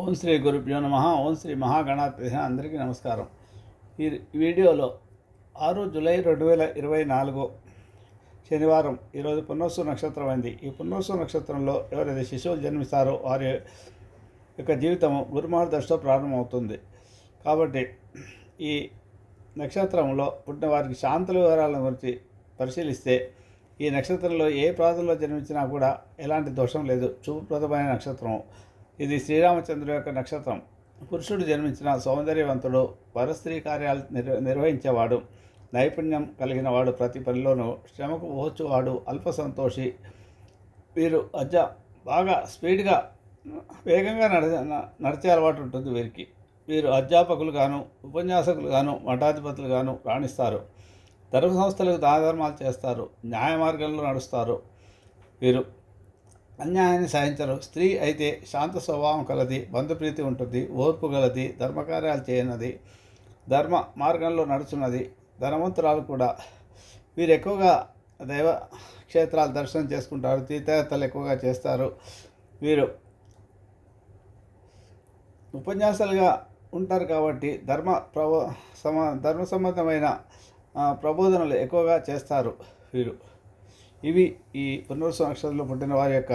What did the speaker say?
ఓం శ్రీ గురుభ్యో నమ ఓం శ్రీ మహాగణాధి అందరికీ నమస్కారం. ఈ వీడియోలో ఆరు జూలై రెండు వేల ఇరవై నాలుగు శనివారం ఈరోజు పునర్సు నక్షత్రం అయింది. ఈ పునర్సు నక్షత్రంలో ఎవరైతే శిశువులు జన్మిస్తారో వారి యొక్క జీవితం గురుమార్ ప్రారంభమవుతుంది. కాబట్టి ఈ నక్షత్రంలో పుట్టిన వారికి శాంతుల వివరాల గురించి పరిశీలిస్తే ఈ నక్షత్రంలో ఏ ప్రాంతంలో జన్మించినా కూడా ఎలాంటి దోషం లేదు. చూపుప్రదమైన నక్షత్రం ఇది శ్రీరామచంద్ర యొక్క నక్షత్రం. పురుషుడు జన్మించిన సౌందర్యవంతుడు పరస్త్రీ కార్యాలు నిర్వ నిర్వహించేవాడు నైపుణ్యం కలిగిన వాడు ప్రతి పనిలోనూ శ్రమకు ఓచువాడు అల్ప సంతోషి. వీరు అజ్జ బాగా స్పీడ్గా వేగంగా నడ నడిచే అలవాటు ఉంటుంది వీరికి. వీరు అధ్యాపకులు గాను ఉపన్యాసకులు గాను మఠాధిపతులు గాను రాణిస్తారు. ధర్మ సంస్థలకు దానధర్మాలు చేస్తారు న్యాయ మార్గంలో నడుస్తారు. వీరు అన్యాయాన్ని సాధించరు. స్త్రీ అయితే శాంత స్వభావం కలది బంధుప్రీతి ఉంటుంది ఓర్పు గలది ధర్మకార్యాలు చేయనది ధర్మ మార్గంలో నడుచున్నది ధనవంతురాలు కూడా. వీరు ఎక్కువగా దైవ క్షేత్రాలు దర్శనం చేసుకుంటారు తీర్థయాత్రలు ఎక్కువగా చేస్తారు. వీరు ఉపన్యాసాలుగా ఉంటారు కాబట్టి ధర్మ ప్రబో సమ ధర్మ సంబంధమైన ప్రబోధనలు ఎక్కువగా చేస్తారు వీరు. ఇవి ఈ పునర్వసు నక్షత్రంలో పుట్టిన వారి యొక్క